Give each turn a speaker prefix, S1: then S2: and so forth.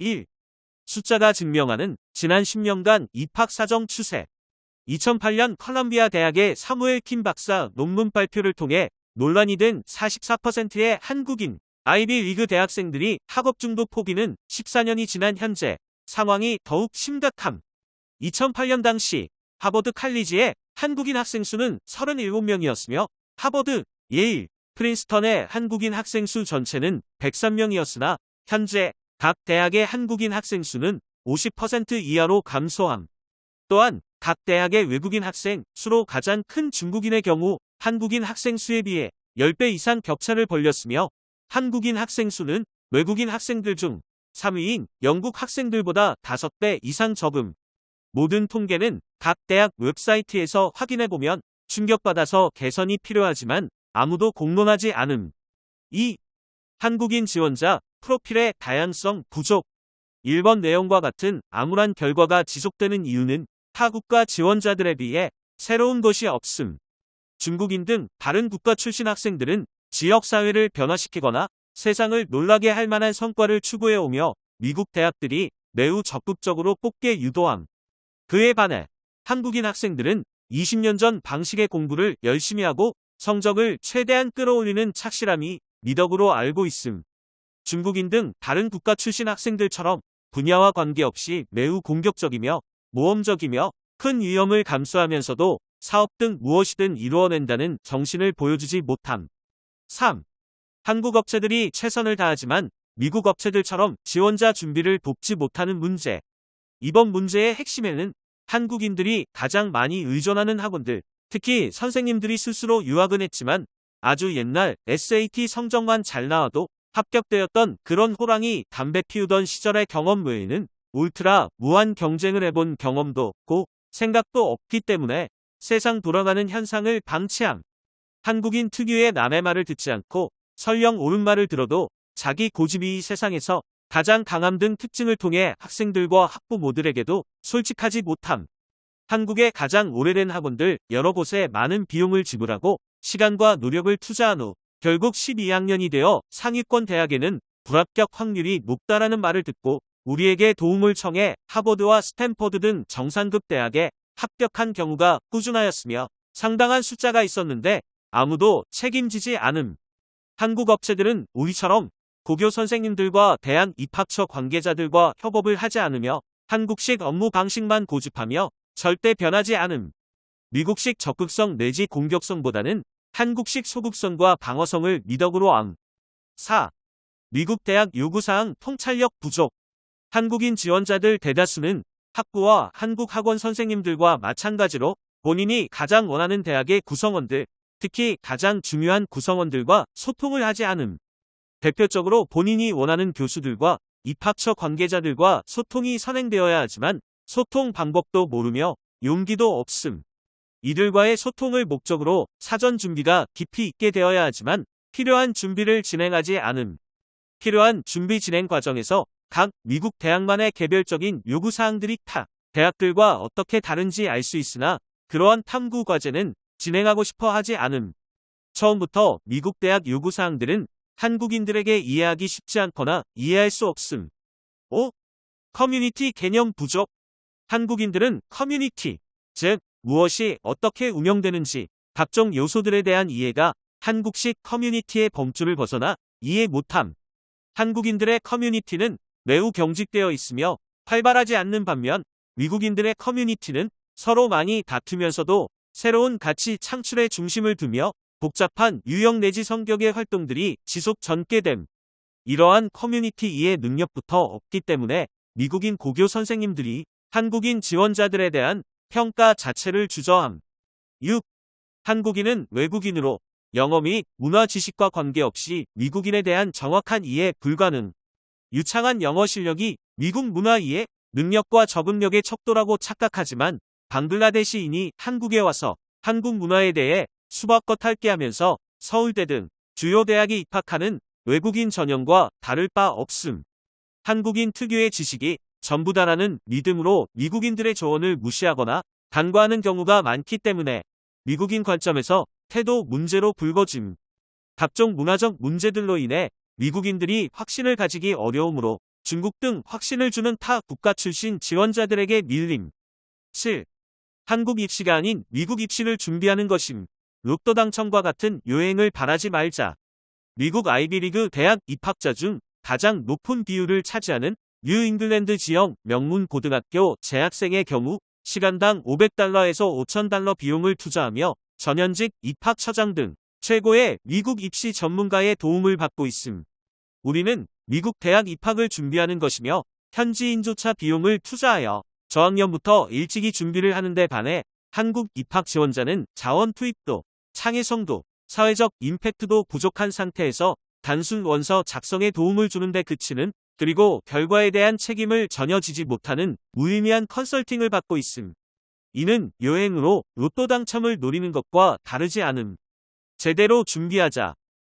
S1: 1. 숫자가 증명하는 지난 10년간 입학 사정 추세. 2008년 컬럼비아 대학의 사무엘 킴 박사 논문 발표를 통해 논란이 된 44%의 한국인 아이비 리그 대학생들이 학업 중독 포기는 14년이 지난 현재 상황이 더욱 심각함. 2008년 당시 하버드 칼리지의 한국인 학생 수는 37명이었으며 하버드, 예일, 프린스턴의 한국인 학생 수 전체는 103명이었으나 현재 각 대학의 한국인 학생 수는 50% 이하로 감소함. 또한 각 대학의 외국인 학생 수로 가장 큰 중국인의 경우 한국인 학생 수에 비해 10배 이상 격차를 벌렸으며 한국인 학생 수는 외국인 학생들 중 3위인 영국 학생들보다 5배 이상 적음. 모든 통계는 각 대학 웹사이트에서 확인해보면 충격받아서 개선이 필요하지만 아무도 공론하지 않음. 2. 한국인 지원자 프로필의 다양성 부족. 1번 내용과 같은 암울한 결과가 지속되는 이유는 타국가 지원자들에 비해 새로운 것이 없음. 중국인 등 다른 국가 출신 학생들은 지역사회를 변화시키거나 세상을 놀라게 할 만한 성과를 추구해오며 미국 대학들이 매우 적극적으로 뽑게 유도함. 그에 반해 한국인 학생들은 20년 전 방식의 공부를 열심히 하고 성적을 최대한 끌어올리는 착실함이 미덕으로 알고 있음. 중국인 등 다른 국가 출신 학생들처럼 분야와 관계없이 매우 공격적이며 모험적이며 큰 위험을 감수하면서도 사업 등 무엇이든 이루어낸다는 정신을 보여주지 못함. 3. 한국 업체들이 최선을 다하지만 미국 업체들처럼 지원자 준비를 돕지 못하는 문제. 이번 문제의 핵심에는 한국인들이 가장 많이 의존하는 학원들, 특히 선생님들이 스스로 유학은 했지만 아주 옛날 SAT 성적만 잘 나와도 합격되었던 그런 호랑이 담배 피우던 시절의 경험 외에는 울트라 무한 경쟁을 해본 경험도 없고 생각도 없기 때문에 세상 돌아가는 현상을 방치함. 한국인 특유의 남의 말을 듣지 않고 설령 옳은 말을 들어도 자기 고집이 이 세상에서 가장 강함 등 특징을 통해 학생들과 학부모들에게도 솔직하지 못함. 한국의 가장 오래된 학원들 여러 곳에 많은 비용을 지불하고 시간과 노력을 투자한 후 결국 12학년이 되어 상위권 대학에는 불합격 확률이 높다라는 말을 듣고 우리에게 도움을 청해 하버드와 스탠퍼드 등 정상급 대학에 합격한 경우가 꾸준하였으며 상당한 숫자가 있었는데 아무도 책임지지 않음. 한국 업체들은 우리처럼 고교 선생님들과 대학 입학처 관계자들과 협업을 하지 않으며 한국식 업무 방식만 고집하며 절대 변하지 않음. 미국식 적극성 내지 공격성보다는 한국식 소극성과 방어성을 미덕으로 암. 4. 미국 대학 요구사항 통찰력 부족. 한국인 지원자들 대다수는 학부와 한국 학원 선생님들과 마찬가지로 본인이 가장 원하는 대학의 구성원들, 특히 가장 중요한 구성원들과 소통을 하지 않음. 대표적으로 본인이 원하는 교수들과 입학처 관계자들과 소통이 선행되어야 하지만 소통 방법도 모르며 용기도 없음. 이들과의 소통을 목적으로 사전 준비가 깊이 있게 되어야 하지만 필요한 준비를 진행하지 않음. 필요한 준비 진행 과정에서 각 미국 대학만의 개별적인 요구사항들이 타 대학들과 어떻게 다른지 알 수 있으나 그러한 탐구 과제는 진행하고 싶어 하지 않음. 처음부터 미국 대학 요구사항들은 한국인들에게 이해하기 쉽지 않거나 이해할 수 없음. 5. 커뮤니티 개념 부족. 한국인들은 커뮤니티, 즉 무엇이 어떻게 운영되는지 각종 요소들에 대한 이해가 한국식 커뮤니티의 범주를 벗어나 이해 못함. 한국인들의 커뮤니티는 매우 경직되어 있으며 활발하지 않는 반면 미국인들의 커뮤니티는 서로 많이 다투면서도 새로운 가치 창출에 중심을 두며 복잡한 유형 내지 성격의 활동들이 지속 전개됨. 이러한 커뮤니티 이해 능력부터 없기 때문에 미국인 고교 선생님들이 한국인 지원자들에 대한 평가 자체를 주저함. 6. 한국인은 외국인으로 영어 및 문화 지식과 관계없이 미국인에 대한 정확한 이해 불가능. 유창한 영어 실력이 미국 문화 이해 능력과 적응력의 척도라고 착각하지만 방글라데시인이 한국에 와서 한국 문화에 대해 수박껏 할게하면서 서울대 등 주요 대학에 입학하는 외국인 전형과 다를 바 없음. 한국인 특유의 지식이 전부 다라는 믿음으로 미국인들의 조언을 무시하거나 간과하는 경우가 많기 때문에 미국인 관점에서 태도 문제로 불거짐. 각종 문화적 문제들로 인해 미국인들이 확신을 가지기 어려우므로 중국 등 확신을 주는 타 국가 출신 지원자들에게 밀림. 7. 한국 입시가 아닌 미국 입시를 준비하는 것임. 로또 당첨과 같은 요행을 바라지 말자. 미국 아이비리그 대학 입학자 중 가장 높은 비율을 차지하는 뉴 잉글랜드 지역 명문 고등학교 재학생의 경우 시간당 500달러에서 5,000달러 비용을 투자하며 전현직 입학처장 등 최고의 미국 입시 전문가의 도움을 받고 있음. 우리는 미국 대학 입학을 준비하는 것이며 현지인조차 비용을 투자하여 저학년부터 일찍이 준비를 하는데 반해 한국 입학 지원자는 자원 투입도, 창의성도, 사회적 임팩트도 부족한 상태에서 단순 원서 작성에 도움을 주는데 그치는 그리고 결과에 대한 책임을 전혀 지지 못하는 무의미한 컨설팅을 받고 있음. 이는 여행으로 로또 당첨을 노리는 것과 다르지 않음. 제대로 준비하자.